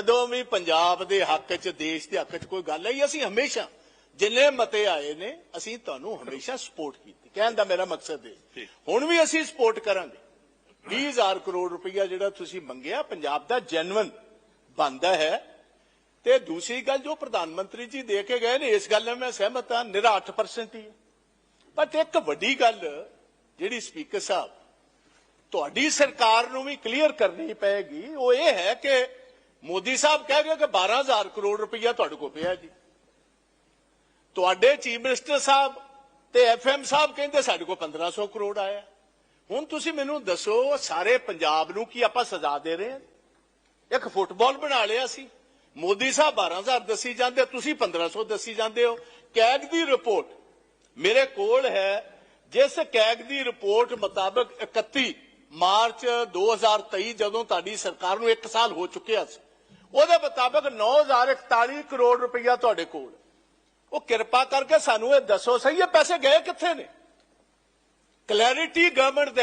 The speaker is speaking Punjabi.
ਜਦੋਂ ਵੀ ਪੰਜਾਬ ਦੇ ਹੱਕ 'ਚ ਦੇਸ਼ ਦੇ ਹੱਕ 'ਚ ਕੋਈ ਗੱਲ ਆਈ ਅਸੀਂ ਹਮੇਸ਼ਾ ਜਿੰਨੇ ਮਤੇ ਆਏ ਨੇ ਅਸੀਂ ਤੁਹਾਨੂੰ ਹਮੇਸ਼ਾ ਸਪੋਰਟ ਕੀਤੀ। ਕਹਿਣ ਦਾ ਮੇਰਾ ਮਕਸਦ ਹੈ ਹੁਣ ਵੀ ਅਸੀਂ ਸਪੋਰਟ ਕਰਾਂਗੇ। 20000 ਕਰੋੜ ਰੁਪਈਆ ਜਿਹੜਾ ਤੁਸੀਂ ਮੰਗਿਆ ਪੰਜਾਬ ਦਾ ਜੈਨੂਇਨ ਬੰਦਾ ਹੈ। ਤੇ ਦੂਸਰੀ ਗੱਲ ਜੋ ਪ੍ਰਧਾਨ ਮੰਤਰੀ ਜੀ ਦੇ ਕੇ ਗਏ ਨੇ ਇਸ ਗੱਲ ਨਾਲ ਮੈਂ ਸਹਿਮਤ ਹਾਂ ਨਿਰਾ 8% ਹੀ ਹੈ। ਬਟ ਇੱਕ ਵੱਡੀ ਗੱਲ ਜਿਹੜੀ ਸਪੀਕਰ ਸਾਹਿਬ ਤੁਹਾਡੀ ਸਰਕਾਰ ਨੂੰ ਵੀ ਕਲੀਅਰ ਕਰਨੀ ਪਏਗੀ ਉਹ ਇਹ ਹੈ ਕਿ ਮੋਦੀ ਸਾਹਿਬ ਕਹਿ ਗਏ ਕਿ 12000 ਕਰੋੜ ਰੁਪਈਆ ਤੁਹਾਡੇ ਕੋਲ ਪਿਆ ਜੀ। ਤੁਹਾਡੇ ਚੀਫ ਮਿਨਿਸਟਰ ਸਾਹਿਬ ਤੇ ਐਫਐਮ ਸਾਹਿਬ ਕਹਿੰਦੇ ਸਾਡੇ ਕੋਲ 1500 ਕਰੋੜ ਆਇਆ। ਹੁਣ ਤੁਸੀਂ ਮੈਨੂੰ ਦੱਸੋ, ਸਾਰੇ ਪੰਜਾਬ ਨੂੰ ਕੀ ਆਪਾਂ ਸਜ਼ਾ ਦੇ ਰਹੇ ਹਾਂ? ਇੱਕ ਫੁੱਟਬਾਲ ਬਣਾ ਲਿਆ ਸੀ। ਮੋਦੀ ਸਾਹਿਬ 12000 ਦੱਸੀ ਜਾਂਦੇ, ਤੁਸੀਂ 1500 ਦੱਸੀ ਜਾਂਦੇ ਹੋ। ਕੈਗ ਦੀ ਰਿਪੋਰਟ ਮੇਰੇ ਕੋਲ ਹੈ। ਜਿਸ ਕੈਗ ਦੀ ਰਿਪੋਰਟ ਮੁਤਾਬਕ 31 ਮਾਰਚ 2023 ਜਦੋਂ ਤੁਹਾਡੀ ਸਰਕਾਰ ਨੂੰ 1 ਸਾਲ ਹੋ ਚੁੱਕਿਆ ਸੀ ਉਹਦੇ ਮੁਤਾਬਕ 9041 ਕਰੋੜ ਰੁਪਈਆ ਤੁਹਾਡੇ ਕੋਲ। ਉਹ ਕਿਰਪਾ ਕਰਕੇ ਸਾਨੂੰ ਇਹ ਦੱਸੋ, ਸਹੀ ਇਹ ਪੈਸੇ ਗਏ ਕਿੱਥੇ ਨੇ? ਕਲੈਰਿਟੀ ਗਵਰਨਮੈਂਟ ਦੇ